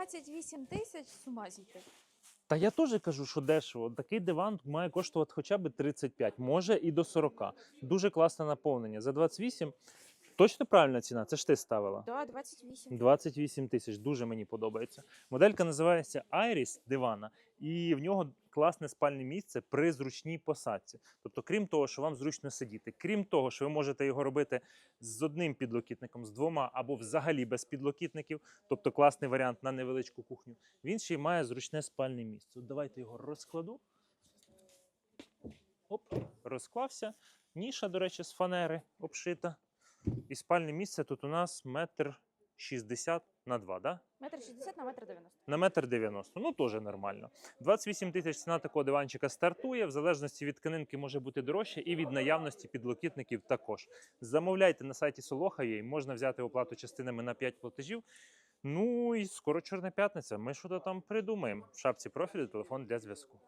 28 тисяч з ума зійти. Та я теж кажу, що дешево. Такий диван має коштувати хоча б 35, може і до 40. Дуже класне наповнення. За 28 точно правильна ціна. Це ж ти ставила. Да, 28. 28 тисяч. Дуже мені подобається. Моделька називається Iris дивана, і в нього класне спальне місце при зручній посадці. Тобто, крім того, що вам зручно сидіти, крім того, що ви можете його робити з одним підлокітником, з двома або взагалі без підлокітників, тобто класний варіант на невеличку кухню. Він ще й має зручне спальне місце. Давайте його розкладу. Оп, розклався. Ніша, до речі, з фанери обшита. І спальне місце тут у нас метр 60 на 2, да? Метр 60 на метр 90. На метр 90. Ну, теж нормально. 28 тисяч ціна такого диванчика стартує. В залежності від тканинки може бути дорожче і від наявності підлокітників також. Замовляйте на сайті Солоха є, можна взяти оплату частинами на 5 платежів. Ну і скоро Чорна п'ятниця. Ми що там придумаємо. В шапці профілю телефон для зв'язку.